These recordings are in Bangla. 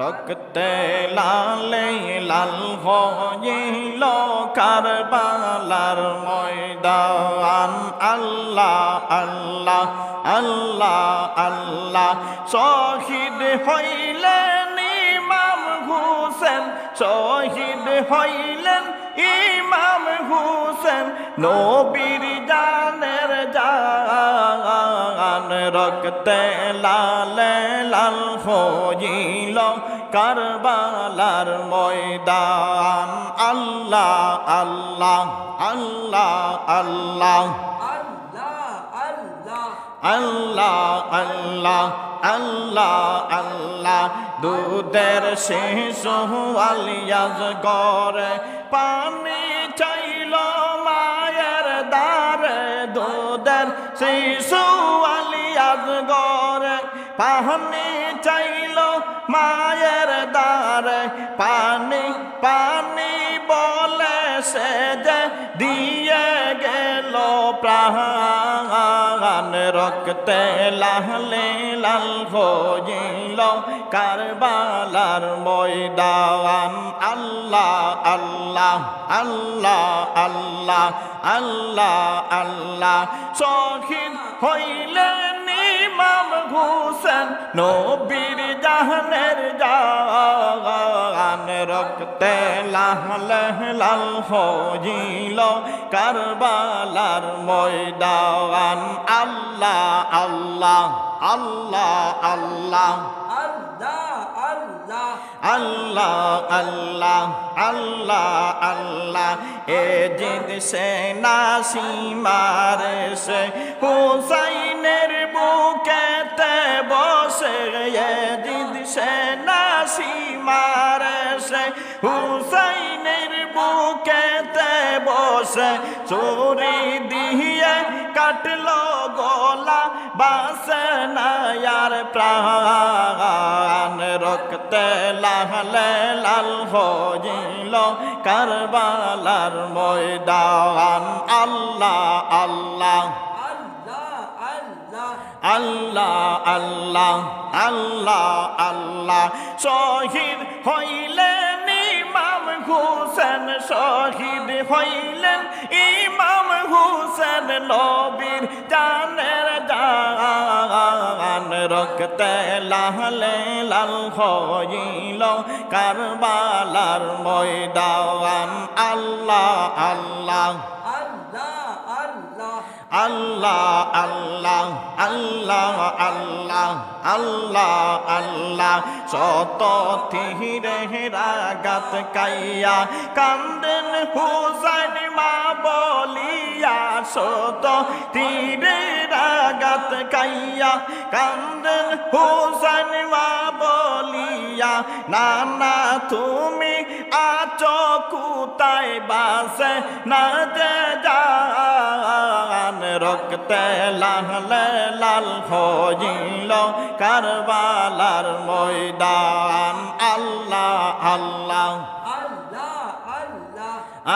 রক্তে লালে লাল হইল কারবালার ময়দান। আল্লাহ আল্লাহ আল্লাহ আল্লাহ। শহীদ হইলেন ইমাম হুসেন, শহীদ হইলেন ইমাম হুসেন। নবীর জানের রক্তে লালে লাল হইল কারবালার ময়দান। আল্লাহ আল্লাহ আল্লাহ আল্লাহ। আল্লাহ আল্লাহ আল্লাহ আল্লাহ। দুধের শিশু আলিয়াজ গড়ে পানি পানি চাইল মায়ের দ্বারে, পানি পানি বলে সে যে দিয়ে গেল প্রাণ। রক্তে লাহলে লাল হইল কারবালার ময়দান। আল্লাহ আল্লাহ আল্লাহ আল্লাহ আল্লাহ আল্লাহ। শহীদ হইলেন ইমাম হুসেন নবীর জাহানের জান রক্তে লাল লাল হইল কারবালার ময়দান। আল্লাহ আল্লাহ আল্লাহ আল্লাহ। আল্লাহ আল্লাহ। আল্লাহ আল্লাহ এ জিদ সে নাসিমার সে হুসাইনের বুকেতে বসে জিদ সে নাসিমার সে। হুসাইনের বুকেতে বসে চুরি দিয়ে কাটলো গলা, বাসে নায়ার প্রাণ। রক্তে লাহলে লাল হইল কারবালার ময়দান। আল্লাহ আল্লাহ। আল্লাহ আল্লাহ আল্লাহ আল্লাহ। শহীদ হইলেন ইমাম হুসেন, শহীদ হইলেন ইমাম হুসেন। নবীর জানের জান রক্তে লাহলে লাল হইল কারবালার ময়দান। আল্লাহ আল্লাহ। আল্লাহ আল্লাহ আল্লাহ আল্লাহ আল্লাহ আল্লাহ। শত থিরে রাগাত কাইয়া কান্দেন হুসাইন মা বলিয়া শত থিরে রাগাত কাইয়া কান্দেন হুসাইন মা বলিয়া, নানা তুমি আছো কুতায় বাসে না যে রক্তে লাহলে লাল হইল কারবালার ময়দান। আল্লাহ আল্লাহ।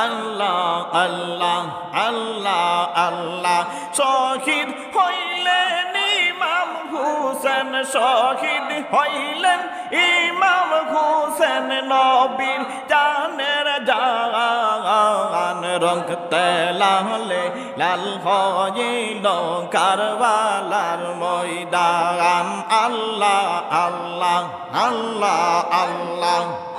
আল্লাহ আল্লাহ আল্লাহ আল্লাহ। শহীদ হইলেন ইমাম হুসেন, শহীদ হইলেন ইমাম হুসেন নবীর জানের জান। রক্তে লালে লাল হইল কারবালার ময়দান। আল্লাহ আল্লাহ আল্লাহ আল্লাহ।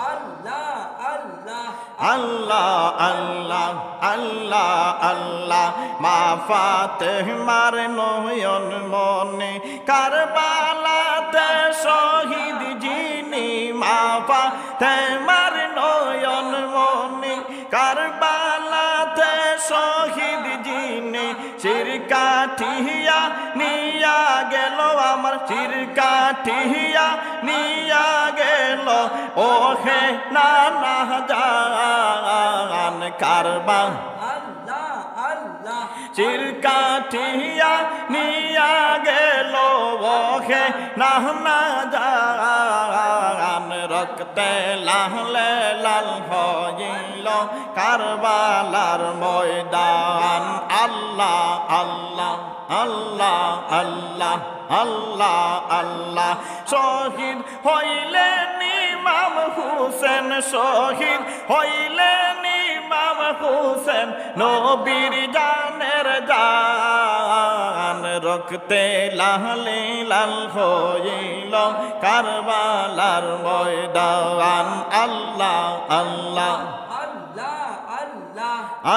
আল্লাহ আল্লাহ আল্লাহ আল্লাহ। মা ফাতে মার নয়ন মনে। কারবালাতে শহীদ জিনি মা ফাতে চিরকাঠিয়া নিয়া গেল আমার চিরকাঠিয়া নিয়া গেল। ও হে নানা জান কারবা। চিরকাঠিয়া নিয়া গেল। হে না জান, রক্তে লাহলে লাল হইল কারবালার ময়দান। আল্লাহ আল্লাহ আল্লাহ আল্লাহ আল্লাহ আল্লাহ। শহীদ হইলেন শহীদ হইলেন ইমাম হুসেন। নবীর জানের জান রক্তে লাহলে লাল হইল কারবালার ময়দান। আল্লাহ আল্লাহ।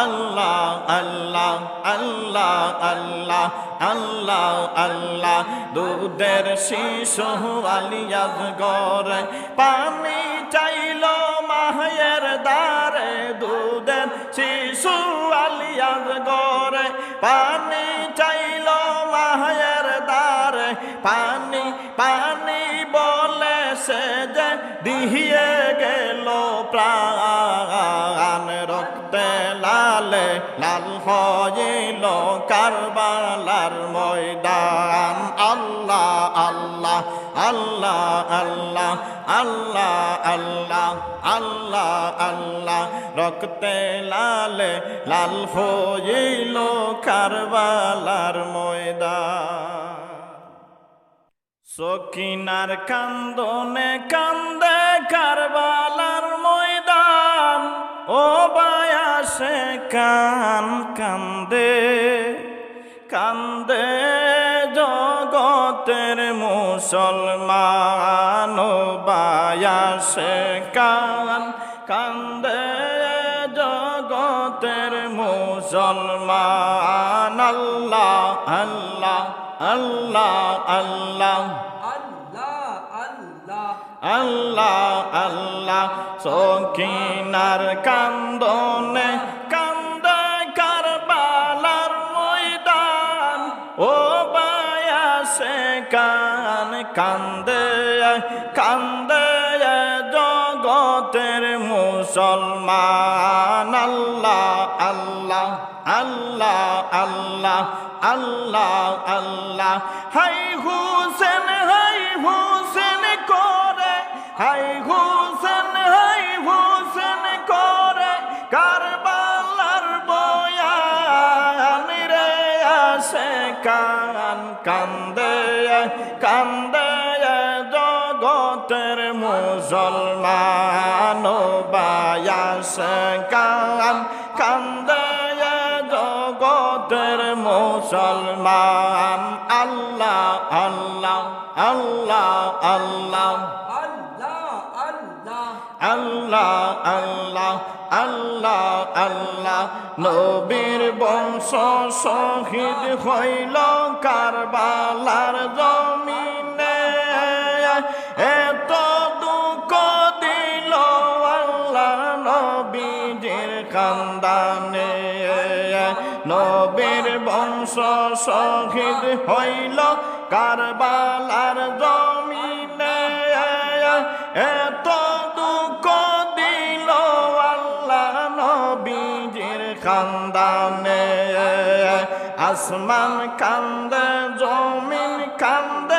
আল্লাহ আল্লাহ। আল্লাহ আল্লাহ আল্লাহ আল্লাহ দুধের শিশু আলিয়াজ গরে পানি চাইল মাহের দারে দুধের শিশু আলিয়াজ গরে পানি পানি বলে সে যে দিহিয়ে গেল প্রাণ। রক্তে লালে লাল হইল কারবালার ময়দান। আল্লাহ আল্লাহ আল্লাহ আল্লাহ আল্লাহ আল্লাহ আল্লাহ আল্লাহ। রক্তে লালে লাল হইল কারবালার ময়দান। সকিনার কান্দনে কান্দে কারবালার ময়দান, ও বায়াসে কান কান্দে কান্দে জগতের মুসলমান, ও বায়াসে কান কান্দে জগতের মুসলমান, আল্লাহ আল্লাহ আল্লাহ। আল্লাহ আল্লাহ। সকিনার কান্দনে, কান্দে কারবালার ময়দান। ও বায়াসে কান, কান্দে কান্দে জগতের মুসলমান। আল্লাহ আল্লাহ আল্লাহ আল্লাহ। আল্লাহ আল্লাহ। হাই হুসেন হাই হুসেন করে। হাই হুসেন হাই হুসেন করে। কারবালার বয়ান রে আসে, কান কান্দে কান্দে জগতের মুসলমান বায়াস, কান কান্দে মুসলমান, আল্লাহ আল্লাহ আল্লাহ আল্লাহ। আল্লাহ আল্লাহ আল্লাহ আল্লাহ। নবীর বংশ শহীদ হইল কারবালার জমিনে। এত দুঃখ দিল আল্লাহ নবীজির কান্দানে বংশ শহীদ হইল। কারবালার জমিনে এত দুঃখ দিল আল্লাহ নবীজির কান্দানে আসমান কান্দে, জমিন কান্দে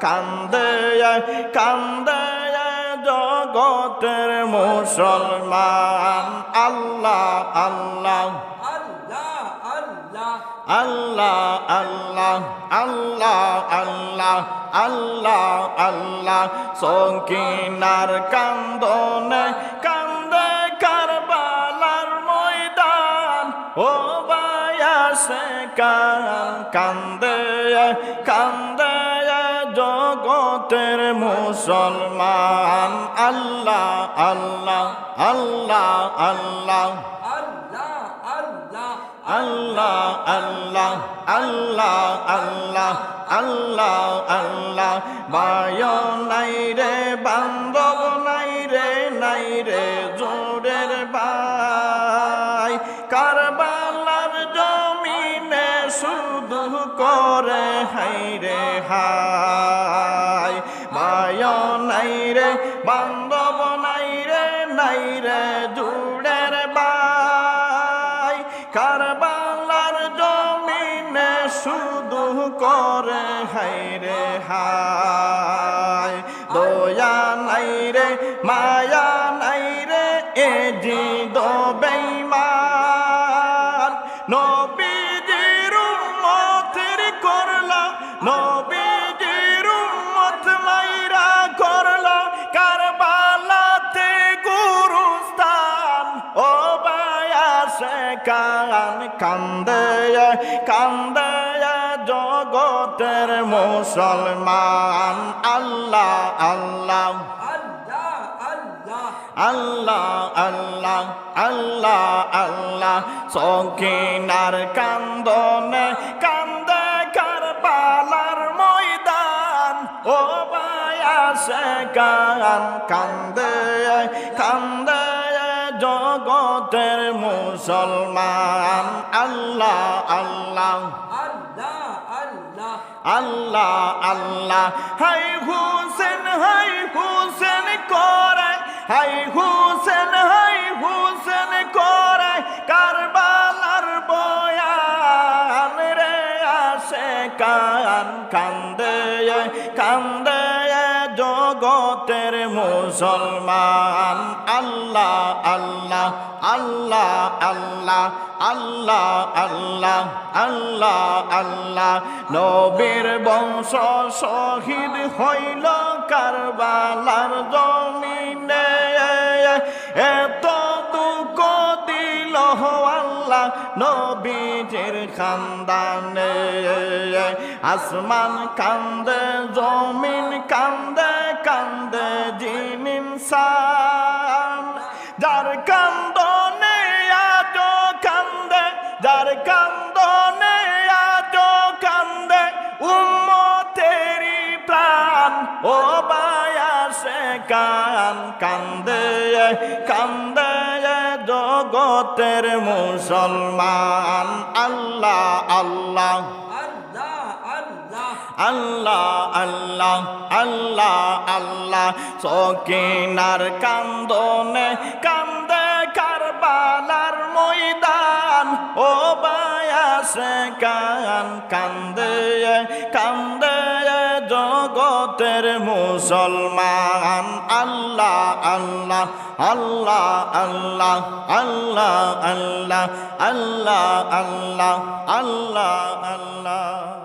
কান্দে কান্দে জগতের মুসলমান। আল্লাহ আল্লাহ। আল্লাহ আল্লাহ। আল্লাহ আল্লাহ। আল্লাহ আল্লাহ। আল্লাহ আল্লাহ সকিনার কান্দনে, কান্দে কারবালার ময়দান। ও বায়াসে কান্দে কান্দে জগতের মুসলমান, আল্লাহ আল্লাহ আল্লাহ আল্লাহ। আল্লাহ আল্লাহ আল্লাহ আল্লাহ আল্লাহ আল্লাহ। বায় নাই রে, বান্ধব নাই রে নাই রে, জোরের বাই। কারবালার জমিনে শুধু করে হাই রে হাই শুধু করে হাই রে হাই দয়া নাই রে, মায়া নাই রে, এ জি দো বেইমান নবীজির উম্মতের করলা, নবীজির উম্মত মাইরা করলা, কারবালাতে গুরুস্তান ও বায়া সে কান কান্দে কান্দে জগতের মুসলমান। আল্লাহ আল্লাহ। আল্লাহ আল্লাহ। আল্লাহ আল্লাহ সকিনার কান্দনে কান্দে কারবালার ময়দান। ও বায়াসে কান কান্দে কান্দে জগতের মুসলমান। আল্লাহ আল্লাহ। আল্লাহ আল্লাহ। হাই হুসেন হাই হুসেন করে হাই হুসেন হাই হুসেন করে কারবালার বয়ান রে আসে কান, কান্দে কান্দে মুসলমান, আল্লাহ আল্লাহ আল্লাহ আল্লাহ আল্লাহ আল্লাহ আল্লাহ আল্লাহ। নবীর বংশ শহীদ হইল কারবালার জমিনে। এত দুঃখ দিল আল্লাহ নবীজির খানদানে। আসমান কান্দে, জমিন কান্দে ইনসান। যার কান্দনে আজ কান্দে, যার কান্দনে আজ কান্দে, উম্মতেরি প্রাণ, ও বায়াসে কান, কান্দে কান্দে জগতের মুসলমান। আল্লাহ আল্লাহ। আল্লাহ আল্লাহ আল্লাহ আল্লাহ সকিনার কান্দনে কান্দে কারবালার ময়দান ও বায়াসে কান কান্দে কান্দে জগতের মুসলমান আল্লাহ আল্লাহ আল্লাহ আল্লাহ আল্লাহ আল্লাহ আল্লাহ আল্লাহ আল্লাহ আল্লাহ